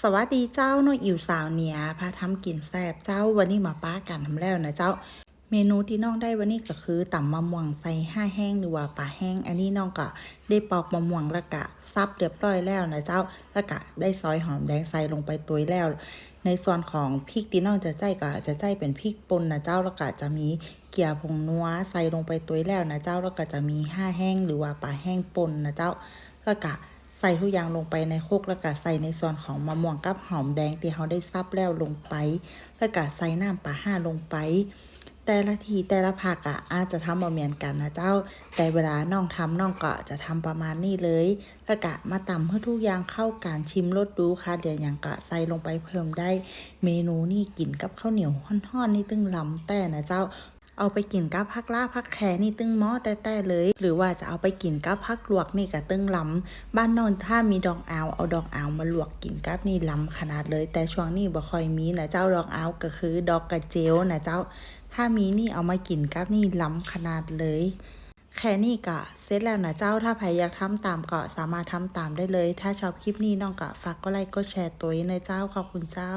สวัสดีเจ้าน้องอิ๋วสาวเหนียพาทำกินแซ่บเจ้าวันนี้มาป้ากันทำแล้วนะเจ้า เมนูที่น้องได้วันนี้ก็คือตำมะม่วงใส่ห้าแห้งหรือว่าปลาแห้ง อันนี้น้องก็ได้ปอกมะม่วงแล้วก็ซับเรียบร้อยแล้วนะเจ้าแล้วก็ได้ซอยหอมแดงใส่ลงไปตัวแล้ว ในส่วนของพริกที่น้องจะใจก็จะใจเป็นพริกป่นนะเจ้าแล้วก็จะมีเกลือผงนัวใส่ลงไปตัวแล้วนะเจ้าแล้วก็จะมีห้าแห้งหรือว่าปลาแห้งป่นนะเจ้าแล้วก็ ใส่ทุกอย่างลงไปในโคกแล้วก็ใส่ในส่วนของมะม่วงกับหอมแดงที่เขาได้ซับแล้วลงไป แล้วก็ใส่น้ำปลาห้าลงไป แต่ละทีแต่ละผักอะอาจจะทำเหมือนกันนะเจ้า แต่เวลาน้องทำน้องก็จะทำประมาณนี้เลย แล้วก็มาตำให้ทุกอย่างเข้ากันชิมรสดูค่ะเดี๋ยวอย่างก็ใส่ลงไปเพิ่มได้ เมนูนี่กินกับข้าวเหนียวห่อนๆนี่ตึงลำแต่นะเจ้า เอาไปกินกับผักล่าบผักแคนี่ตึงหม้อแต่ๆเลย หรือว่าจะเอาไปกินกับผักลวกนี่ก็ตึงลำบ้านนอนถ้ามีดอกอาวเอาดอกอาวมาลวกกินกับนี่ล้ำขนาดเลย แต่ช่วงนี้บ่ค่อยมีนะเจ้าดอกอาวก็คือดอกกระเจียวนะเจ้า ถ้ามีนี่เอามากินกับนี่ล้ำขนาดเลยแค่นี้ก็เสร็จแล้วนะเจ้าถ้าใครอยากทำตามก็สามารถทำตามได้เลย ถ้าชอบคลิปนี้น้องก็ฝากก็ไลค์ก็แชร์ตัวเองนะเจ้าขอบคุณเจ้า